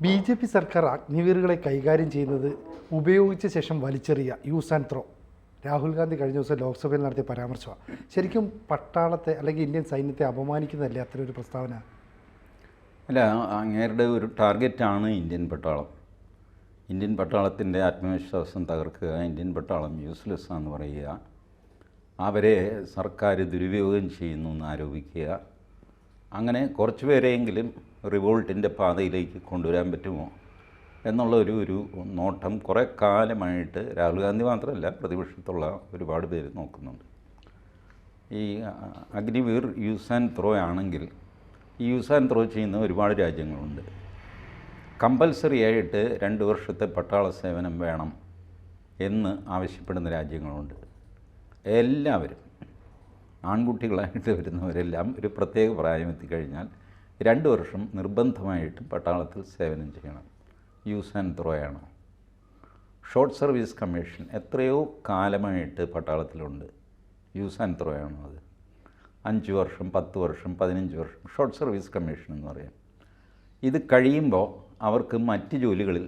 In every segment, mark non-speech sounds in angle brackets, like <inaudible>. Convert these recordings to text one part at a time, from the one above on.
B J P സർക്കാർ അഗ്നിവീറുകളെ കൈകാര്യം ചെയ്യുന്നത് ഉപയോഗിച്ച ശേഷം വലിച്ചെറിയ use and throw. Rahul Gandhi കഴിഞ്ഞ ദിവസം ലോക്സഭയിൽ നടത്തിയ പരാമർശമാണ്. ശരിക്കും പട്ടാളത്തെ അല്ലെങ്കിൽ ഇന്ത്യൻ സൈന്യത്തെ അപമാനിക്കുന്നതല്ലേ ഒരു പ്രസ്താവന? അല്ല അങ്ങേരുടെ ഒരു ടാർഗറ്റാണ് ഇന്ത്യൻ പട്ടാളം. ഇന്ത്യൻ പട്ടാളത്തിന്റെ ആത്മവിശ്വാസം തകർക്കുക ഇന്ത്യൻ പട്ടാളം യൂസ്ലെസ് ആണെന്ന് പറയുക അവരെ സർക്കാർ ദുരുപയോഗം ചെയ്യുന്നു എന്ന് ആരോപിക്കുക അങ്ങനെ കുറച്ച് പേരെയെങ്കിലും റിവോൾട്ടിന്റെ പാതയിലേക്ക് കൊണ്ടുവരാൻ പറ്റുമോ എന്നുള്ള ഒരു ഒരു നോട്ടം കുറേ കാലമായിട്ട് രാഹുൽ ഗാന്ധി മാത്രമല്ല പ്രതിപക്ഷത്തുള്ള ഒരുപാട് പേര് നോക്കുന്നുണ്ട്. ഈ അഗ്നിവീർ യൂസ് ആൻഡ് ത്രോ ആണെങ്കിൽ ഈ യൂസ് ആൻഡ് ത്രോ ചെയ്യുന്ന ഒരുപാട് രാജ്യങ്ങളുണ്ട്. കമ്പൽസറി ആയിട്ട് രണ്ട് വർഷത്തെ പട്ടാള സേവനം വേണം എന്ന് ആവശ്യപ്പെടുന്ന രാജ്യങ്ങളുണ്ട്. എല്ലാവരും ആൺകുട്ടികളായിട്ട് വരുന്നവരെല്ലാം ഒരു പ്രത്യേക പ്രായം എത്തിക്കഴിഞ്ഞാൽ രണ്ട് വർഷം നിർബന്ധമായിട്ടും പട്ടാളത്തിൽ സേവനം ചെയ്യണം. യൂസ് ആൻഡ് ത്രോ ആണ്? ഷോർട്ട് സർവീസ് കമ്മീഷൻ എത്രയോ കാലമായിട്ട് പട്ടാളത്തിലുണ്ട്. യൂസ് ആൻഡ് ത്രോ ആണോ അത്? അഞ്ച് വർഷം പത്ത് വർഷം പതിനഞ്ച് വർഷം ഷോർട്ട് സർവീസ് കമ്മീഷൻ എന്ന് പറയാം. ഇത് കഴിയുമ്പോൾ അവർക്ക് മറ്റ് ജോലികളിൽ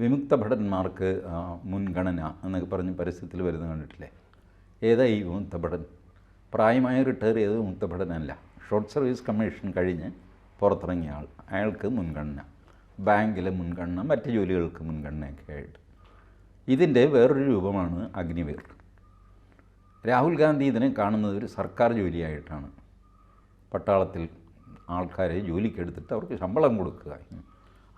വിമുക്ത ഭടന്മാർക്ക് മുൻഗണന എന്നൊക്കെ പറഞ്ഞ് പരസ്യത്തിൽ വരുന്ന കണ്ടിട്ടില്ലേ? ഏതാ ഈ വിമുക്ത ഭടൻ? പ്രായമായ റിട്ടയർ ചെയ്ത് വിമുക്ത ഭടനല്ല. ഷോർട്ട് സർവീസ് കമ്മീഷൻ കഴിഞ്ഞ് പുറത്തിറങ്ങിയ ആൾ. അയാൾക്ക് മുൻഗണന. ബാങ്കിലെ മുൻഗണന മറ്റ് ജോലികൾക്ക് മുൻഗണനയൊക്കെ ആയിട്ട്. ഇതിന്റെ വേറൊരു രൂപമാണ് അഗ്നിവീർ. രാഹുൽ ഗാന്ധി ഇതിനെ കാണുന്നത് ഒരു സർക്കാർ ജോലിയായിട്ടാണ്. പട്ടാളത്തിൽ ആൾക്കാരെ ജോലിക്കെടുത്തിട്ട് അവർക്ക് ശമ്പളം കൊടുക്കുക.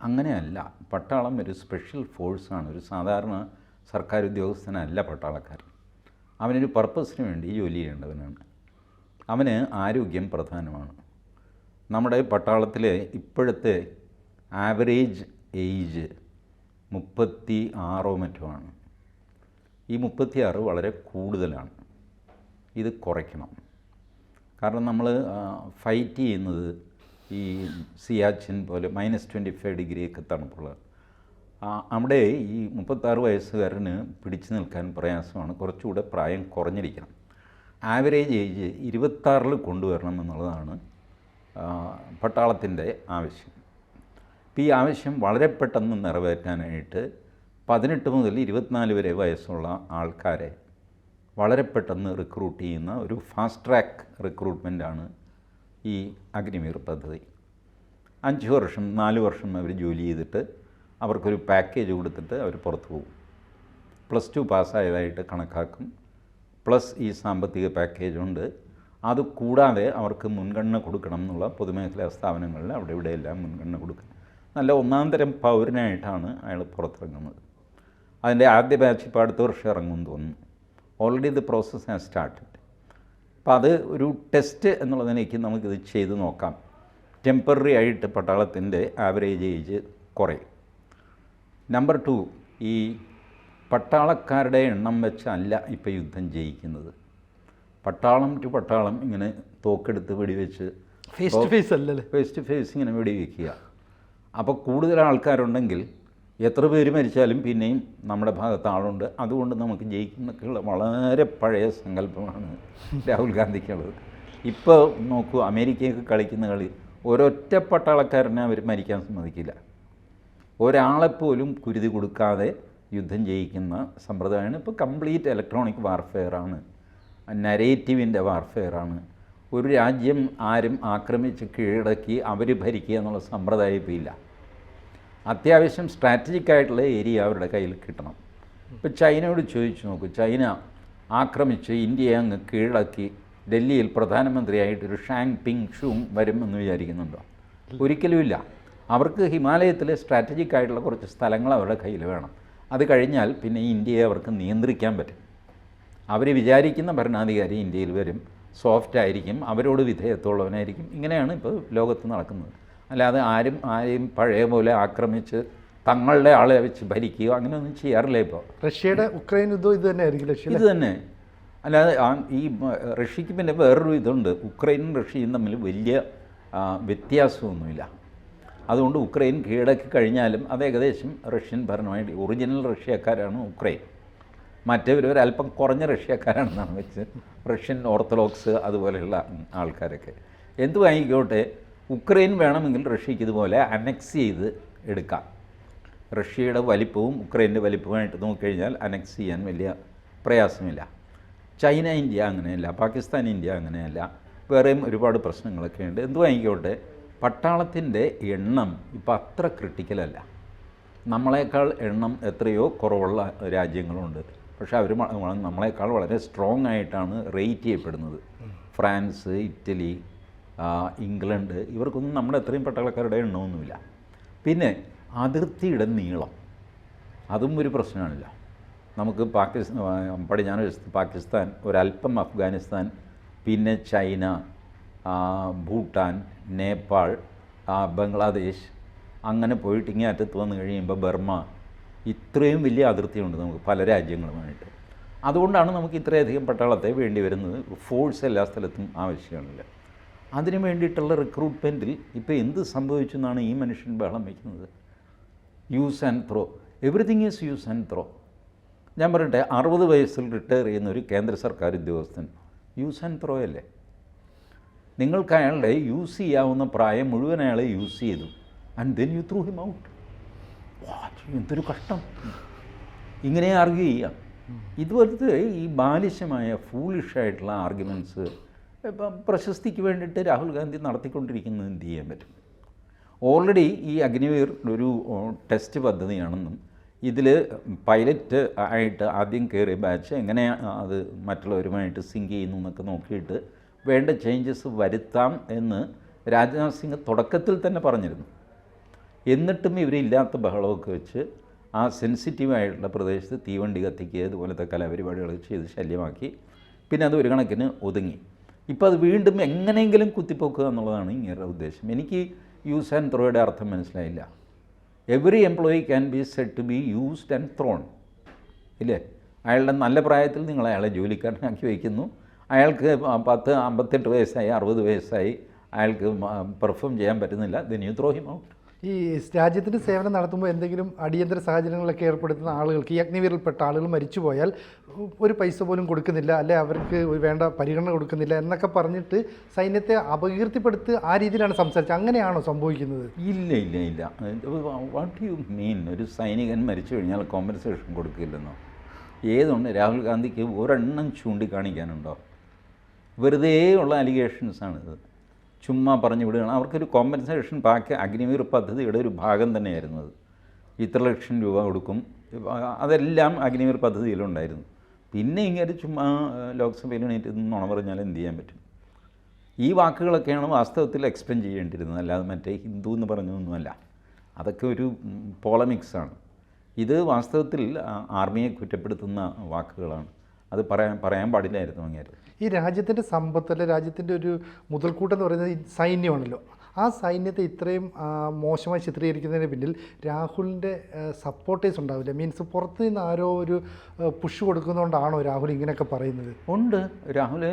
അങ്ങനെയല്ല. പട്ടാളം ഒരു സ്പെഷ്യൽ ഫോഴ്സാണ് ഒരു സാധാരണ സർക്കാർ ഉദ്യോഗസ്ഥനല്ല പട്ടാളക്കാരൻ അവനൊരു പർപ്പസിന് വേണ്ടി ജോലി ചെയ്യേണ്ടവനാണ്. അവന് ആരോഗ്യം പ്രധാനമാണ്. നമ്മുടെ പട്ടാളത്തിലെ ഇപ്പോഴത്തെ ആവറേജ് ഏജ് മുപ്പത്തി ആറോ മറ്റോ ആണ്. ഈ മുപ്പത്തിയാറ് വളരെ കൂടുതലാണ്. ഇത് കുറയ്ക്കണം. കാരണം നമ്മൾ ഫൈറ്റ് ചെയ്യുന്നത് ഈ സിയാച്ചിൻ പോലെ മൈനസ് ട്വന്റി ഫൈവ് ഡിഗ്രിയൊക്കെ തണുപ്പുള്ള അവിടെ ഈ മുപ്പത്താറ് വയസ്സുകാരന് പിടിച്ചു നിൽക്കാൻ പ്രയാസമാണ്. കുറച്ചുകൂടെ പ്രായം കുറഞ്ഞിരിക്കണം. ആവറേജ് ഏജ് ഇരുപത്താറിൽ കൊണ്ടുവരണം എന്നുള്ളതാണ് പട്ടാളത്തിന്റെ ആവശ്യം. ഈ ആവശ്യം വളരെ പെട്ടെന്ന് നിറവേറ്റാനായിട്ട് പതിനെട്ട് മുതൽ ഇരുപത്തിനാല് വരെ വയസ്സുള്ള ആൾക്കാരെ വളരെ പെട്ടെന്ന് റിക്രൂട്ട് ചെയ്യുന്ന ഒരു ഫാസ്റ്റ് ട്രാക്ക് റിക്രൂട്ട്മെന്റാണ് ഈ അഗ്നിമീർ പദ്ധതി. അഞ്ച് വർഷം നാല് വർഷം അവർ ജോലി ചെയ്തിട്ട് അവർക്കൊരു പാക്കേജ് കൊടുത്തിട്ട് അവർ പുറത്തു പോകും. പ്ലസ് ടു പാസ്സായതായിട്ട് കണക്കാക്കും. പ്ലസ് ഈ സാമ്പത്തിക പാക്കേജ് ഉണ്ട് അത് കൂടാതെ അവർക്ക് മുൻഗണന കൊടുക്കണം എന്നുള്ള പൊതുമേഖലാ സ്ഥാപനങ്ങളിൽ അവിടെ ഇവിടെയെല്ലാം മുൻഗണന കൊടുക്കുക. നല്ല ഒന്നാം തരം പൗരനായിട്ടാണ് അയാൾ പുറത്തിറങ്ങുന്നത്. അതിന്റെ ആദ്യ ബാച്ച് ഇപ്പോൾ അടുത്ത വർഷം ഇറങ്ങും തോന്നുന്നു. Already the process has started അപ്പോൾ അത് ഒരു ടെസ്റ്റ് എന്നുള്ളതിലേക്ക് നമുക്കിത് ചെയ്ത് നോക്കാം. ടെമ്പററി ആയിട്ട് പട്ടാളത്തിന്റെ ആവറേജ് ഏജ് കുറയും. നമ്പർ ടു ഈ പട്ടാളക്കാരുടെ എണ്ണം വെച്ചല്ല ഇപ്പോൾ യുദ്ധം ജയിക്കുന്നത്. പട്ടാളം ടു പട്ടാളം ഇങ്ങനെ തോക്കെടുത്ത് വെടിവെച്ച് ഫേസ് ടു ഫേസ് അല്ലല്ലേ? ഫേസ് ടു ഫേസ് ഇങ്ങനെ വെടിവെക്കുക. അപ്പോൾ കൂടുതൽ ആൾക്കാരുണ്ടെങ്കിൽ എത്ര പേര് മരിച്ചാലും പിന്നെയും നമ്മുടെ ഭാഗത്ത് ആളുണ്ട്. അതുകൊണ്ട് നമുക്ക് ജയിക്കുന്നൊക്കെയുള്ള വളരെ പഴയ സങ്കല്പമാണ് <laughs> രാഹുൽ ഗാന്ധിക്കുള്ളത്. ഇപ്പോൾ നോക്കൂ അമേരിക്കയൊക്കെ കളിക്കുന്ന കളി ഒരൊറ്റ പട്ടാളക്കാരനെ അവർ മരിക്കാൻ സമ്മതിക്കില്ല. ഒരാളെപ്പോലും കുരുതി കൊടുക്കാതെ യുദ്ധം ജയിക്കുന്ന സമ്പ്രദായമാണ്. ഇപ്പോൾ കംപ്ലീറ്റ് ഇലക്ട്രോണിക് വാർഫെയറാണ് നരേറ്റീവിന്റെ വാർഫെയറാണ് ഒരു രാജ്യം ആരും ആക്രമിച്ച് കീഴടക്കി അവർ ഭരിക്കുക എന്നുള്ള സമ്പ്രദായം ഇപ്പോൾ ഇല്ല അത്യാവശ്യം സ്ട്രാറ്റജിക് ആയിട്ടുള്ള ഏരിയ അവരുടെ കയ്യിൽ കിട്ടണം. ഇപ്പോൾ ചൈനയോട് ചോദിച്ചു നോക്കൂ ചൈന ആക്രമിച്ച് ഇന്ത്യയെ അങ്ങ് കീഴടക്കി ഡൽഹിയിൽ പ്രധാനമന്ത്രിയായിട്ടൊരു ഷാങ് പിങ് ഷൂങ് വരുമെന്ന് വിചാരിക്കുന്നുണ്ടോ? ഒരിക്കലുമില്ല അവർക്ക് ഹിമാലയത്തിലെ സ്ട്രാറ്റജിക് ആയിട്ടുള്ള കുറച്ച് സ്ഥലങ്ങൾ അവരുടെ കയ്യിൽ വേണം. അത് കഴിഞ്ഞാൽ പിന്നെ ഇന്ത്യയെ അവർക്ക് നിയന്ത്രിക്കാൻ പറ്റും. അവർ വിചാരിക്കുന്ന ഭരണാധികാരി ഇന്ത്യയിൽ വരും സോഫ്റ്റ് ആയിരിക്കും അവരോട് വിധേയത്തുള്ളവനായിരിക്കും ഇങ്ങനെയാണ് ഇപ്പോൾ ലോകത്ത് നടക്കുന്നത്. അല്ലാതെ ആരും ആരെയും പഴയ പോലെ ആക്രമിച്ച് തങ്ങളുടെ ആളെ വെച്ച് ഭരിക്കുകയോ അങ്ങനെയൊന്നും ചെയ്യാറില്ല ഇപ്പോൾ റഷ്യയുടെ ഉക്രൈൻ യുദ്ധം ഇത് തന്നെ ആയിരിക്കും റഷ്യ ഇത് തന്നെ. അല്ലാതെ ഈ റഷ്യക്ക് പിന്നെ വേറൊരു ഇതുണ്ട്. ഉക്രൈനും റഷ്യയും തമ്മിൽ വലിയ വ്യത്യാസമൊന്നുമില്ല. അതുകൊണ്ട് ഉക്രൈൻ കീഴടക്കി കഴിഞ്ഞാലും അത് ഏകദേശം റഷ്യൻ ഭരണമായിട്ട് ഒറിജിനൽ റഷ്യക്കാരാണ് ഉക്രൈൻ. മറ്റവർ അല്പം കുറഞ്ഞ റഷ്യക്കാരാണെന്നാണ് വെച്ച് റഷ്യൻ ഓർത്തഡോക്സ് അതുപോലെയുള്ള ആൾക്കാരൊക്കെ. എന്തു ആയിക്കോട്ടെ ഉക്രൈൻ വേണമെങ്കിൽ റഷ്യക്ക് ഇതുപോലെ അനക്സ് ചെയ്ത് എടുക്കാം. റഷ്യയുടെ വലിപ്പവും ഉക്രൈന്റെ വലിപ്പവുമായിട്ട് നോക്കിക്കഴിഞ്ഞാൽ അനക്സ് ചെയ്യാൻ വലിയ പ്രയാസമില്ല. ചൈന ഇന്ത്യ അങ്ങനെയല്ല പാകിസ്ഥാൻ ഇന്ത്യ അങ്ങനെയല്ല വേറെയും ഒരുപാട് പ്രശ്നങ്ങളൊക്കെ ഉണ്ട്. എന്തു വാങ്ങിക്കോട്ടെ പട്ടാളത്തിന്റെ എണ്ണം ഇപ്പം അത്ര ക്രിട്ടിക്കലല്ല നമ്മളെക്കാൾ എണ്ണം എത്രയോ കുറവുള്ള രാജ്യങ്ങളുണ്ട്. പക്ഷേ അവർ നമ്മളെക്കാൾ വളരെ സ്ട്രോങ് ആയിട്ടാണ് റേറ്റ് ചെയ്യപ്പെടുന്നത്. ഫ്രാൻസ് ഇറ്റലി ഇംഗ്ലണ്ട് ഇവർക്കൊന്നും നമ്മുടെ അത്രയും പട്ടാളക്കാരുടെ എണ്ണമൊന്നുമില്ല. പിന്നെ അതിർത്തിയുടെ നീളം അതും ഒരു പ്രശ്നമാണല്ലോ. നമുക്ക് പാകിസ്ഥാൻ പടിഞ്ഞാറ് പാകിസ്ഥാൻ ഒരല്പം അഫ്ഗാനിസ്ഥാൻ പിന്നെ ചൈന ഭൂട്ടാൻ നേപ്പാൾ ബംഗ്ലാദേശ് അങ്ങനെ പോയിട്ട് ഇങ്ങേ അറ്റത്ത് വന്നു കഴിയുമ്പോൾ ബർമ്മ ഇത്രയും വലിയ അതിർത്തിയുണ്ട് നമുക്ക് പല രാജ്യങ്ങളുമായിട്ട്. അതുകൊണ്ടാണ് നമുക്ക് ഇത്രയധികം പട്ടാളത്തെ വേണ്ടി വരുന്നത്. ഫോഴ്സ് എല്ലാ സ്ഥലത്തും ആവശ്യമാണില്ല. അതിന് വേണ്ടിയിട്ടുള്ള റിക്രൂട്ട്മെന്റിൽ ഇപ്പോൾ എന്ത് സംഭവിച്ചു എന്നാണ് ഈ മനുഷ്യൻ ബഹളം വയ്ക്കുന്നത് use and throw everything is use and throw ഞാൻ പറയട്ടെ അറുപത് വയസ്സിൽ റിട്ടയർ ചെയ്യുന്ന ഒരു കേന്ദ്ര സർക്കാർ ഉദ്യോഗസ്ഥൻ യൂസ് ആൻഡ് ത്രോ അല്ലേ? നിങ്ങൾക്ക് അയാളുടെ യൂസ് ചെയ്യാവുന്ന പ്രായം മുഴുവൻ അയാളെ യൂസ് ചെയ്തു. And then you threw him out എന്തൊരു കഷ്ടം. ഇങ്ങനെ ആർഗ്യൂ ചെയ്യാം. ഇതുപോലത്തെ ഈ ബാലിശമായ ഫൂളിഷായിട്ടുള്ള ആർഗ്യുമെന്റ്സ് ഇപ്പം പ്രശസ്തിക്ക് വേണ്ടിയിട്ട് രാഹുൽ ഗാന്ധി നടത്തിക്കൊണ്ടിരിക്കുന്നത് എന്ത് ചെയ്യാൻ പറ്റും? ഓൾറെഡി ഈ അഗ്നിവീർ ഒരു ടെസ്റ്റ് പദ്ധതിയാണെന്നും ഇതിൽ പൈലറ്റ് ആയിട്ട് ആദ്യം കയറിയ ബാച്ച് എങ്ങനെ അത് മറ്റുള്ളവരുമായിട്ട് സിങ്ക് ചെയ്യുന്നു എന്നൊക്കെ നോക്കിയിട്ട് വേണ്ട ചേഞ്ചസ് വരുത്താം എന്ന് രാജ്നാഥ് സിംഗ് തുടക്കത്തിൽ തന്നെ പറഞ്ഞിരുന്നു. എന്നിട്ടും ഇവരില്ലാത്ത ബഹളമൊക്കെ വെച്ച് ആ സെൻസിറ്റീവായിട്ടുള്ള പ്രദേശത്ത് തീവണ്ടി കത്തിക്കുക ഇതുപോലത്തെ കലാപരിപാടികൾ ചെയ്ത് ശല്യമാക്കി. പിന്നെ അത് ഒരു കണക്കിന് ഒതുങ്ങി. ഇപ്പോൾ അത് വീണ്ടും എങ്ങനെയെങ്കിലും കുത്തിപ്പൊക്കുക എന്നുള്ളതാണ് ഇങ്ങനെ ഉദ്ദേശം. എനിക്ക് യൂസ് ആൻഡ് ത്രോയുടെ അർത്ഥം മനസ്സിലായില്ല. Every employee can be said to be used and thrown. ഇല്ലേ? അയാളുടെ നല്ല പ്രായത്തിൽ നിങ്ങൾ അയാളെ ജോലിക്കാരനാക്കി വയ്ക്കുന്നു. അയാൾക്ക് പത്ത് അമ്പത്തെട്ട് വയസ്സായി അറുപത് വയസ്സായി അയാൾക്ക് പെർഫോം ചെയ്യാൻ പറ്റുന്നില്ല. Then you throw him out. ഈ രാജ്യത്തിന് സേവനം നടത്തുമ്പോൾ എന്തെങ്കിലും അടിയന്തര സാഹചര്യങ്ങളൊക്കെ ഏർപ്പെടുത്തുന്ന ആളുകൾക്ക് ഈ അഗ്നിവീരിൽപ്പെട്ട ആളുകൾ മരിച്ചു പോയാൽ ഒരു പൈസ പോലും കൊടുക്കുന്നില്ല അല്ലെ അവർക്ക് വേണ്ട പരിഗണന കൊടുക്കുന്നില്ല എന്നൊക്കെ പറഞ്ഞിട്ട് സൈന്യത്തെ അപകീർത്തിപ്പെടുത്ത് ആ രീതിയിലാണ് സംസാരിച്ചത്. അങ്ങനെയാണോ സംഭവിക്കുന്നത്? ഇല്ല ഇല്ല ഇല്ല. വാട്ട് യു മീൻ ഒരു സൈനികൻ മരിച്ചു കഴിഞ്ഞാൽ കോമ്പൻസേഷൻ കൊടുക്കില്ലെന്നോ? ഏതുണ്ട്? രാഹുൽ ഗാന്ധിക്ക് ഒരെണ്ണം ചൂണ്ടിക്കാണിക്കാനുണ്ടോ? വെറുതെ ഉള്ള അലിഗേഷൻസാണിത് ചുമ്മാ പറഞ്ഞു വിടുകയാണ്. അവർക്കൊരു കോമ്പൻസേഷൻ പാക്ക് അഗ്നിവീർ പദ്ധതിയുടെ ഒരു ഭാഗം തന്നെയായിരുന്നു അത്. ഇത്ര ലക്ഷം രൂപ കൊടുക്കും. അതെല്ലാം അഗ്നിവീർ പദ്ധതിയിലുണ്ടായിരുന്നു. പിന്നെ ഇങ്ങനെ ചുമ്മാ ലോക്സഭയിൽ എണീറ്റ് നുണ പറഞ്ഞാൽ എന്ത് ചെയ്യാൻ പറ്റും? ഈ വാക്കുകളൊക്കെയാണ് വാസ്തവത്തിൽ എക്സ്പ്ലെയിൻ ചെയ്യേണ്ടിയിരുന്നത്. അല്ലാതെ മറ്റേ ഹിന്ദു എന്ന് പറഞ്ഞതൊന്നുമല്ല അതൊക്കെ ഒരു പോളമിക്സാണ് ഇത് വാസ്തവത്തിൽ ആർമിയെ കുറ്റപ്പെടുത്തുന്ന വാക്കുകളാണ്. അത് പറയാൻ പറയാൻ പാടില്ലായിരുന്നു അങ്ങേര്. ഈ രാജ്യത്തിന്റെ സമ്പത്ത് അല്ലെ രാജ്യത്തിന്റെ ഒരു മുതൽക്കൂട്ടം എന്ന് പറയുന്നത് സൈന്യമാണല്ലോ. ആ സൈന്യത്തെ ഇത്രയും മോശമായി ചിത്രീകരിക്കുന്നതിന് പിന്നിൽ രാഹുലിന്റെ സപ്പോർട്ടേഴ്സ് ഉണ്ടാവില്ല? മീൻസ് പുറത്ത് നിന്ന് ആരോ ഒരു പുഷ് കൊടുക്കുന്നതുകൊണ്ടാണോ രാഹുൽ ഇങ്ങനെയൊക്കെ പറയുന്നത്? ഉണ്ട്. രാഹുൽ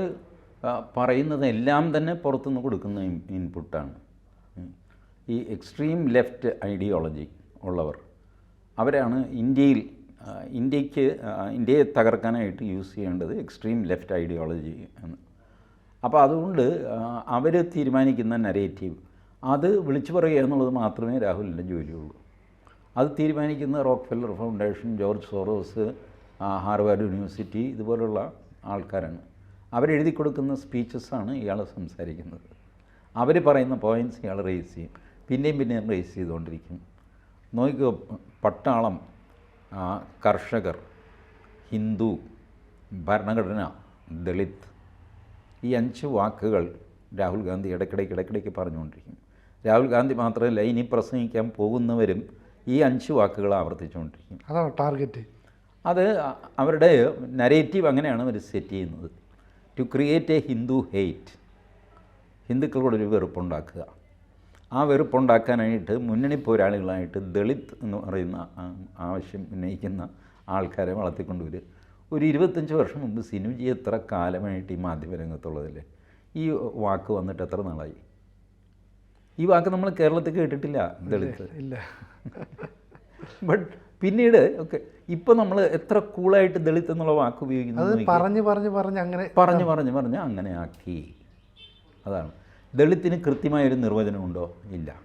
പറയുന്നത് എല്ലാം തന്നെ പുറത്തുനിന്ന് കൊടുക്കുന്ന ഇൻപുട്ടാണ്. ഈ എക്സ്ട്രീം ലെഫ്റ്റ് ഐഡിയോളജി ഉള്ളവർ അവരാണ് ഇന്ത്യയിൽ ഇന്ത്യയ്ക്ക് ഇന്ത്യയെ തകർക്കാനായിട്ട് യൂസ് ചെയ്യേണ്ടത് എക്സ്ട്രീം ലെഫ്റ്റ് ഐഡിയോളജി എന്ന് അപ്പോൾ അതുകൊണ്ട് അവർ തീരുമാനിക്കുന്ന നരേറ്റീവ് അത് വിളിച്ചു പറയുക എന്നുള്ളത് മാത്രമേ രാഹുലിന്റെ ജോലിയുള്ളൂ. അത് തീരുമാനിക്കുന്ന Rockefeller foundation George Soros Harvard university ഇതുപോലുള്ള ആൾക്കാരാണ്. അവരെഴുതി കൊടുക്കുന്ന സ്പീച്ചസാണ് ഇയാൾ സംസാരിക്കുന്നത്. അവർ പറയുന്ന പോയിന്റ്സ് ഇയാൾ റേസ് ചെയ്യും. പിന്നെയും പിന്നെയും റേസ് ചെയ്തുകൊണ്ടിരിക്കും. നോക്കിക്കോ പട്ടാളം കർഷകർ ഹിന്ദു ഭരണഘടന ദളിത് ഈ അഞ്ച് വാക്കുകൾ രാഹുൽ ഗാന്ധി ഇടയ്ക്കിടയ്ക്ക് ഇടയ്ക്കിടയ്ക്ക് പറഞ്ഞുകൊണ്ടിരിക്കും രാഹുൽ ഗാന്ധി മാത്രമല്ല ഇനി പ്രസംഗിക്കാൻ പോകുന്നവരും ഈ അഞ്ച് വാക്കുകൾ ആവർത്തിച്ചുകൊണ്ടിരിക്കും അതാണ് ടാർഗറ്റ്? അത് അവരുടെ നരേറ്റീവ് അങ്ങനെയാണ് അവർ സെറ്റ് ചെയ്യുന്നത്. To create a Hindu hate ഹിന്ദുക്കളോടൊരു വെറുപ്പുണ്ടാക്കുക. ആ വെറുപ്പുണ്ടാക്കാനായിട്ട് മുന്നണി പോരാളികളായിട്ട് ദളിത് എന്ന് പറയുന്ന ആവശ്യം ഉന്നയിക്കുന്ന ആൾക്കാരെ വളർത്തിക്കൊണ്ടുവരിക ഒരു ഇരുപത്തഞ്ച് വർഷം മുമ്പ് സിനുജി എത്ര കാലമായിട്ട് ഈ മാധ്യമരംഗത്തുള്ളതല്ലേ? ഈ വാക്ക് വന്നിട്ട് എത്ര നാളായി? ഈ വാക്ക് നമ്മൾ കേരളത്തിൽ കേട്ടിട്ടില്ല ദളിത്. ഇല്ല ബട്ട് <laughs> പിന്നീട് ഓക്കെ ഇപ്പം നമ്മൾ എത്ര കൂളായിട്ട് ദളിത് എന്നുള്ള വാക്ക് ഉപയോഗിക്കുന്നത് പറഞ്ഞു പറഞ്ഞു പറഞ്ഞ് പറഞ്ഞ് അങ്ങനെ പറഞ്ഞു പറഞ്ഞു പറഞ്ഞ് അങ്ങനെ ആക്കി. അതാണ്. ദളിത്തിന് കൃത്യമായൊരു നിർവചനമുണ്ടോ? ഇല്ല.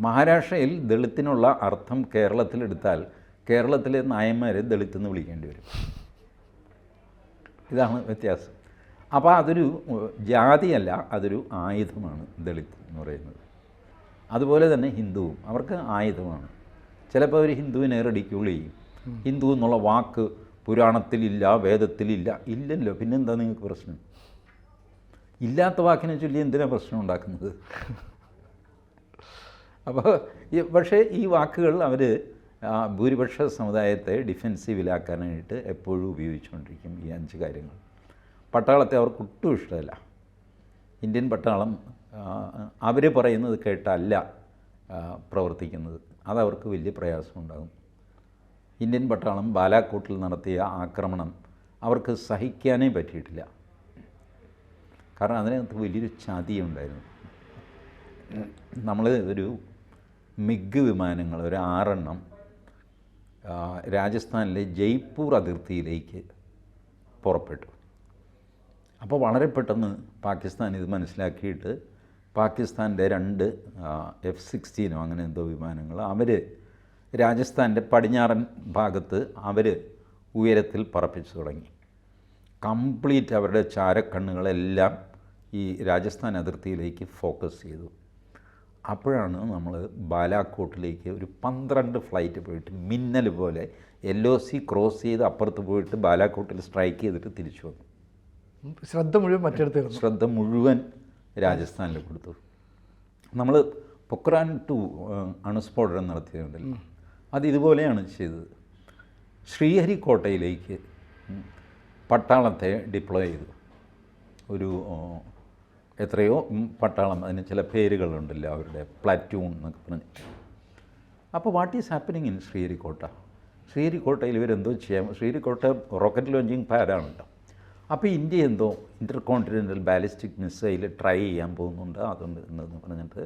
മഹാരാഷ്ട്രയിൽ ദളിത്തിനുള്ള അർത്ഥം കേരളത്തിലെടുത്താൽ കേരളത്തിലെ നായന്മാരെ ദളിത്ത് എന്ന് വിളിക്കേണ്ടി വരും. ഇതാണ് വ്യത്യാസം. അപ്പോൾ അതൊരു ജാതിയല്ല അതൊരു ആയുധമാണ് ദളിത് എന്ന് പറയുന്നത്. അതുപോലെ തന്നെ ഹിന്ദുവും അവർക്ക് ആയുധമാണ്. ചിലപ്പോൾ അവർ ഹിന്ദുവിനെ റെഡിക്യൂൾ ചെയ്യും ഹിന്ദു എന്നുള്ള വാക്ക് പുരാണത്തിലില്ല വേദത്തിലില്ല ഇല്ലല്ലോ. പിന്നെന്താ നിങ്ങൾക്ക് പ്രശ്നം? ഇല്ലാത്ത വാക്കിനെ ചൊല്ലി എന്തിനാണ് പ്രശ്നം ഉണ്ടാക്കുന്നത്? അപ്പോൾ പക്ഷേ ഈ വാക്കുകൾ അവർ ഭൂരിപക്ഷ സമുദായത്തെ ഡിഫെൻസീവിലാക്കാനായിട്ട് എപ്പോഴും ഉപയോഗിച്ചുകൊണ്ടിരിക്കും ഈ അഞ്ച് കാര്യങ്ങൾ. പട്ടാളത്തെ അവർക്ക് ഒട്ടും ഇഷ്ടമല്ല. ഇന്ത്യൻ പട്ടാളം അവർ പറയുന്നത് കേട്ടല്ല പ്രവർത്തിക്കുന്നത്. അതവർക്ക് വലിയ പ്രയാസമുണ്ടാകും ഇന്ത്യൻ പട്ടാളം ബാലാക്കോട്ടിൽ നടത്തിയ ആക്രമണം അവർക്ക് സഹിക്കാനേ പറ്റിയിട്ടില്ല. കാരണം അതിനകത്ത് വലിയൊരു ചതിയുണ്ടായിരുന്നു നമ്മൾ ഒരു മിഗ് വിമാനങ്ങൾ ഒരു ആറെണ്ണം രാജസ്ഥാനിലെ ജയ്പൂർ അതിർത്തിയിലേക്ക് പുറപ്പെട്ടു. അപ്പോൾ വളരെ പെട്ടെന്ന് പാകിസ്ഥാൻ ഇത് മനസ്സിലാക്കിയിട്ട് പാകിസ്ഥാന്റെ രണ്ട് എഫ് സിക്സ്റ്റീനോ അങ്ങനെ എന്തോ വിമാനങ്ങൾ അവർ രാജസ്ഥാന്റെ പടിഞ്ഞാറൻ ഭാഗത്ത് അവർ ഉയരത്തിൽ പറപ്പിച്ചു തുടങ്ങി. കംപ്ലീറ്റ് അവരുടെ ചാരക്കണ്ണുകളെല്ലാം ഈ രാജസ്ഥാൻ അതിർത്തിയിലേക്ക് ഫോക്കസ് ചെയ്തു. അപ്പോഴാണ് നമ്മൾ ബാലാക്കോട്ടിലേക്ക് ഒരു പന്ത്രണ്ട് ഫ്ലൈറ്റ് പോയിട്ട് മിന്നൽ പോലെ എൽ ഒ സി ക്രോസ് ചെയ്ത് അപ്പുറത്ത് പോയിട്ട് ബാലാക്കോട്ടിൽ സ്ട്രൈക്ക് ചെയ്തിട്ട് തിരിച്ചു വന്നു. ശ്രദ്ധ മുഴുവൻ മറ്റിടത്ത് ശ്രദ്ധ മുഴുവൻ രാജസ്ഥാനിൽ കൊടുത്തു. നമ്മൾ പൊക്രാൻ ടു അണുസ്ഫോടനം നടത്തിയിട്ടുണ്ടല്ലോ അത് ഇതുപോലെയാണ് ചെയ്തത്. ശ്രീഹരിക്കോട്ടയിലേക്ക് പട്ടാളത്തെ ഡിപ്ലോയ് ചെയ്തു. ഒരു എത്രയോ പട്ടാളം അതിന് ചില പേരുകളുണ്ടല്ലോ അവരുടെ പ്ലാറ്റൂൺ എന്നൊക്കെ പറഞ്ഞ്. അപ്പോൾ what is happening in Sriharikota ശ്രീഹരിക്കോട്ടയിൽ ഇവരെന്തോ ചെയ്യാം ശ്രീഹരിക്കോട്ട റോക്കറ്റ് ലോഞ്ചിങ് പാഡാണല്ലോ അപ്പോൾ ഇന്ത്യ എന്തോ intercontinental ballistic missile try ചെയ്യാൻ പോകുന്നുണ്ട് അതുണ്ട് എന്നു പറഞ്ഞിട്ട്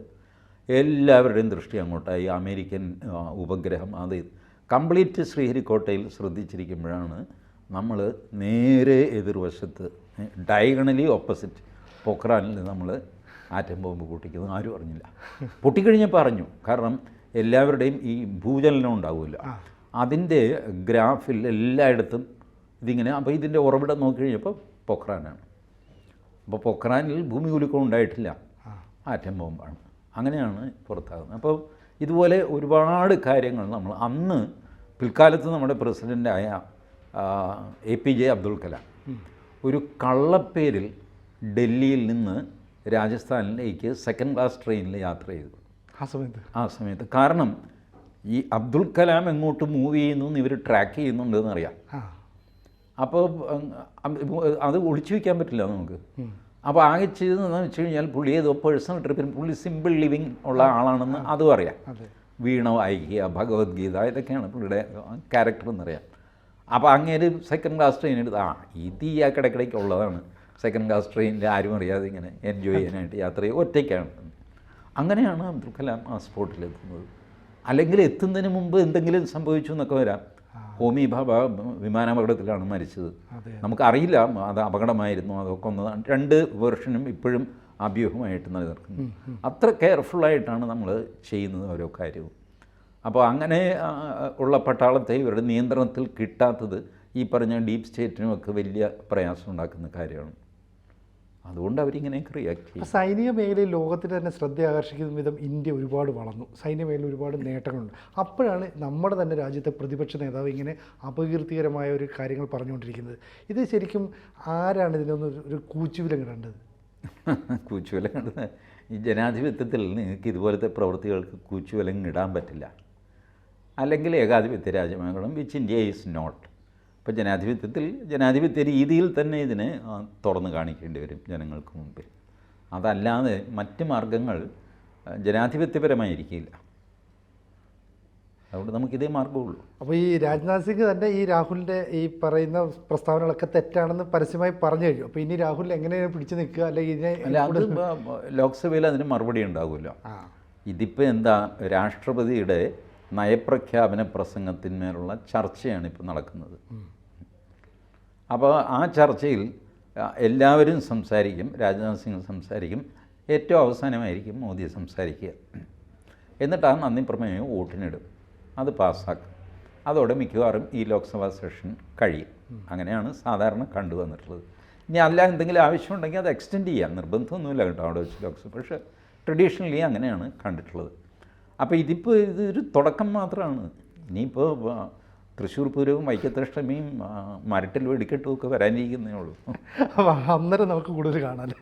എല്ലാവരുടെയും ദൃഷ്ടി അങ്ങോട്ടായി. അമേരിക്കൻ ഉപഗ്രഹം അത് കംപ്ലീറ്റ് ശ്രീഹരിക്കോട്ടയിൽ ശ്രദ്ധിച്ചിരിക്കുമ്പോഴാണ് നമ്മൾ നേരെ എതിർവശത്ത് ഡയഗണലി ഓപ്പോസിറ്റ് പൊക്രാനിൽ നമ്മൾ ആറ്റം ബോംബ് പൊട്ടിക്കുന്നത് ആരും അറിഞ്ഞില്ല. <laughs> പൊട്ടിക്കഴിഞ്ഞപ്പോൾ അറിഞ്ഞു. കാരണം എല്ലാവരുടെയും ഈ ഭൂചലനം ഉണ്ടാവില്ല അതിന്റെ ഗ്രാഫിൽ എല്ലായിടത്തും ഇതിങ്ങനെ അപ്പോൾ ഇതിന്റെ ഉറവിടം നോക്കിക്കഴിഞ്ഞപ്പോൾ പൊക്രാനാണ്. അപ്പോൾ പൊക്രാനിൽ ഭൂമി കുലുക്കം ഉണ്ടായിട്ടില്ല. ആറ്റം ബോംബാണ്. അങ്ങനെയാണ് പുറത്താകുന്നത്. അപ്പോൾ ഇതുപോലെ ഒരുപാട് കാര്യങ്ങൾ നമ്മൾ അന്ന് പിൽക്കാലത്ത് നമ്മുടെ പ്രസിഡന്റായ A P J Abdul Kalam. ഒരു കള്ളപ്പേരിൽ ഡൽഹിയിൽ നിന്ന് രാജസ്ഥാനിലേക്ക് സെക്കൻഡ് ക്ലാസ് ട്രെയിനിൽ യാത്ര ചെയ്തു. ആ സമയത്ത്? ആ സമയത്ത്. കാരണം ഈ അബ്ദുൾ കലാം എങ്ങോട്ട് മൂവ് ചെയ്യുന്നു ഇവർ ട്രാക്ക് ചെയ്യുന്നുണ്ടെന്ന് അറിയാം. അപ്പോൾ അത് ഒളിച്ചു വയ്ക്കാൻ പറ്റില്ല നമുക്ക്. അപ്പോൾ ആകെ ചെയ്തതെന്ന് വെച്ച് കഴിഞ്ഞാൽ പുള്ളി ഏതോ പേഴ്സണൽ ട്രിപ്പിൽ പുള്ളി സിമ്പിൾ ലിവിങ് ഉള്ള ആളാണെന്ന് അതും അറിയാം. വീണ വായിക്കുക ഭഗവത്ഗീത ഇതൊക്കെയാണ് പുള്ളിയുടെ ക്യാരക്ടർ എന്നറിയാം. അപ്പോൾ അങ്ങേര് സെക്കൻഡ് ക്ലാസ് ട്രെയിൻ എടുത്ത് ആ ഇത് ഈ ഇടയ്ക്കിടയ്ക്ക് ഉള്ളതാണ്. സെക്കൻഡ് ക്ലാസ് ട്രെയിനിൽ ആരും അറിയാതെ ഇങ്ങനെ എൻജോയ് ചെയ്യാനായിട്ട് യാത്ര ചെയ്യുക ഒറ്റയ്ക്കാണ്. അങ്ങനെയാണ് അബ്ദുൽ കലാം ആ സ്പോട്ടിൽ എത്തുന്നത്. അല്ലെങ്കിൽ എത്തുന്നതിന് മുമ്പ് എന്തെങ്കിലും സംഭവിച്ചു എന്നൊക്കെ വരാം. ഹോമി ബാബ വിമാനാപകടത്തിലാണ് മരിച്ചത്. നമുക്കറിയില്ല അത് അപകടമായിരുന്നു അതൊക്കെ ഒന്ന് രണ്ട് വേർഷനും ഇപ്പോഴും അഭ്യൂഹമായിട്ട് നിലനിൽക്കുന്നു. അത്ര കെയർഫുള്ളായിട്ടാണ് നമ്മൾ ചെയ്യുന്നത് ഓരോ കാര്യവും. അപ്പോൾ അങ്ങനെ ഉള്ള പട്ടാളത്തെ ഇവരുടെ നിയന്ത്രണത്തിൽ കിട്ടാത്തത് ഈ പറഞ്ഞ ഡീപ് സ്റ്റേറ്റിനുമൊക്കെ വലിയ പ്രയാസം ഉണ്ടാക്കുന്ന കാര്യമാണ്. അതുകൊണ്ട് അവരിങ്ങനെയൊക്കെ റിയാക്ട് ചെയ്യും. സൈനിക മേഖലയിൽ ലോകത്തിന് തന്നെ ശ്രദ്ധ ആകർഷിക്കുന്ന വിധം ഇന്ത്യ ഒരുപാട് വളർന്നു. സൈനിക മേഖലയിൽ ഒരുപാട് നേട്ടങ്ങളുണ്ട്. അപ്പോഴാണ് നമ്മുടെ തന്നെ രാജ്യത്തെ പ്രതിപക്ഷ നേതാവ് ഇങ്ങനെ അപകീർത്തികരമായ ഒരു കാര്യങ്ങൾ പറഞ്ഞുകൊണ്ടിരിക്കുന്നത്. ഇത് ശരിക്കും ആരാണ് ഇതിനൊന്ന് ഒരു- കൂച്ചുവിലം കൂച്ചുവിലങ്ങിടേണ്ടത് <laughs> കൂച്ചുവിലം കണ്ടത് ഈ ജനാധിപത്യത്തിൽ നിങ്ങൾക്ക് ഇതുപോലത്തെ പ്രവൃത്തികൾക്ക് കൂച്ചുവിലം ഇടാൻ പറ്റില്ല. അല്ലെങ്കിൽ ഏകാധിപത്യ രാജ്യമാകണം വിച്ച് ഇന്ത്യ ഈസ് നോട്ട് ഇപ്പോൾ ജനാധിപത്യത്തിൽ ജനാധിപത്യ രീതിയിൽ തന്നെ ഇതിനെ തുറന്ന് കാണിക്കേണ്ടി വരും ജനങ്ങൾക്ക് മുമ്പിൽ. അതല്ലാതെ മറ്റ് മാർഗങ്ങൾ ജനാധിപത്യപരമായിരിക്കില്ല. അതുകൊണ്ട് നമുക്ക് നമുക്കിതേ മാർഗമുള്ളൂ അപ്പോൾ ഈ രാജ്നാഥ് സിംഗ് തന്നെ ഈ രാഹുലിന്റെ ഈ പറയുന്ന പ്രസ്താവനകളൊക്കെ തെറ്റാണെന്ന് പരസ്യമായി പറഞ്ഞു കഴിഞ്ഞു. അപ്പോൾ ഇനി രാഹുൽ എങ്ങനെയാണ് പിടിച്ചു നിൽക്കുക? അല്ലെങ്കിൽ ഇതിനെ അല്ല അത് ലോക്സഭയിൽ അതിന് മറുപടി ഉണ്ടാകുമല്ലോ ഇതിപ്പോൾ എന്താ രാഷ്ട്രപതിയുടെ നയപ്രഖ്യാപന പ്രസംഗത്തിന്മേലുള്ള ചർച്ചയാണ് ഇപ്പോൾ നടക്കുന്നത്. അപ്പോൾ ആ ചർച്ചയിൽ എല്ലാവരും സംസാരിക്കും രാജ്നാഥ് സിംഗ് സംസാരിക്കും ഏറ്റവും അവസാനമായിരിക്കും മോദി സംസാരിക്കുക. എന്നിട്ട് ആ നന്ദി പ്രമേയം വോട്ടിനിടും. അത് പാസ്സാക്കും. അതോടെ മിക്കവാറും ഈ ലോക്സഭാ സെഷൻ കഴിയും. അങ്ങനെയാണ് സാധാരണ കണ്ടുവന്നിട്ടുള്ളത്. ഇനി അല്ല എന്തെങ്കിലും ആവശ്യമുണ്ടെങ്കിൽ അത് എക്സ്റ്റെൻഡ് ചെയ്യാം. നിർബന്ധമൊന്നുമില്ല കേട്ടോ അവിടെ വെച്ച് ലോക്സഭ. പക്ഷേ ട്രഡീഷണലി അങ്ങനെയാണ് കണ്ടിട്ടുള്ളത്. അപ്പോൾ ഇതിപ്പോൾ ഇതൊരു തുടക്കം മാത്രമാണ് ഇനിയിപ്പോൾ തൃശ്ശൂർ പൂരവും വൈക്കത്തഷ്ടമിയും മരട്ടിൽ വെടിക്കെട്ടും ഒക്കെ വരാനിരിക്കുന്നേ ഉള്ളൂ. അപ്പോൾ അന്നേരം നമുക്ക് കൂടുതൽ കാണാമല്ലേ